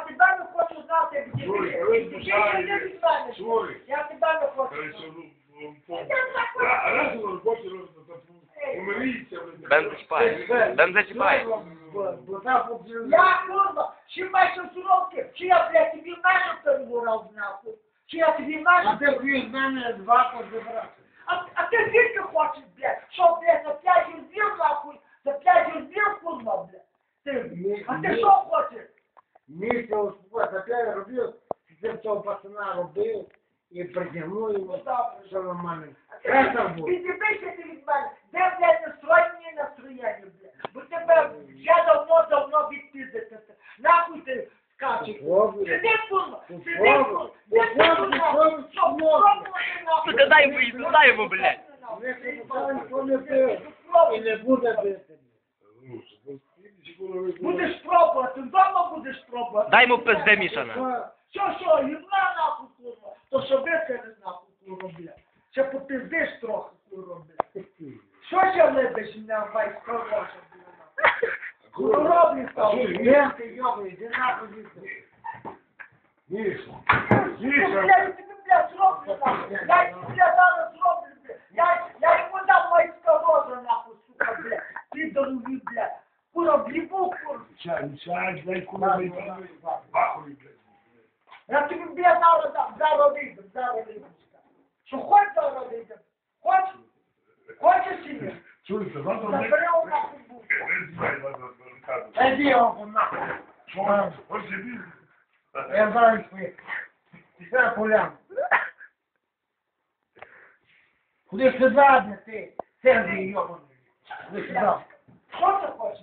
тебе не хочу знати, де Чуй, ти. ви Іди спускаєте. сюди від мене. Чуй. Я тебе не хочу знати. раз у роботі то. Бен зачіпає. Бен зачіпає. Я, курва, чи бачив суровки, чи я, блядь, тобі нашу переворав нахуй? Чи я тобі нашу А ти від мене два позабрати. А, а ти звідки хочеш, блядь? Що, блядь, за п'ять розбів, нахуй? За п'ять розбів, курва, блядь? Ти, а ти що хочеш? Місце успокоїть. А я робив, ти цього пацана робив і притягнув Ну, його, що нормально. А Краса ти- був. Відібися ти від мене. Де, блядь, настроєння і настроєння, блядь? Бо тебе вже давно-давно відпіздити. Нахуй ти скачеш. Сиди, курва, сиди, курва. Де ти, курва? Що, пробувати, дай йому їсти, дай йому, блядь. Не. І буде бити. Ну, що, ну, ідіть, коли ви- Будеш пробувати, вдома будеш пробувати. Дай йому пизде, Мішана. Що? Що, що, їбна нахуй, курва? То що ви це не нахуй, курва, бля. Ще попиздиш трохи, курва, бля. Що ще лебеш мене вайс хороша, бля? Курва, Куроблі став. Де ти йобай, іди нахуй звідси. Міша, Міша, бля, я тобі, бля, зроблю, нахуй. Я тобі, бля, зараз зроблю, бля. Я, я йому дам майська роза, нахуй, сука, бля. Ти дорогі, бля. Курва. Чай, чай, дай курва, дай там, бахуй, блядь. Я тобі, вийдем, зараз вийдем. Що хоч вийдем? Хоч? Хочеш чи ні? Чуєте, завтра не... Заберемо нахуй був. Не знаю. Іди його нахуй. Що, ось іди. Я зараз пи. Все поляну. Куди сюди, бля, ти? Сергій йобаний. Куди сюди? Що ти хочеш,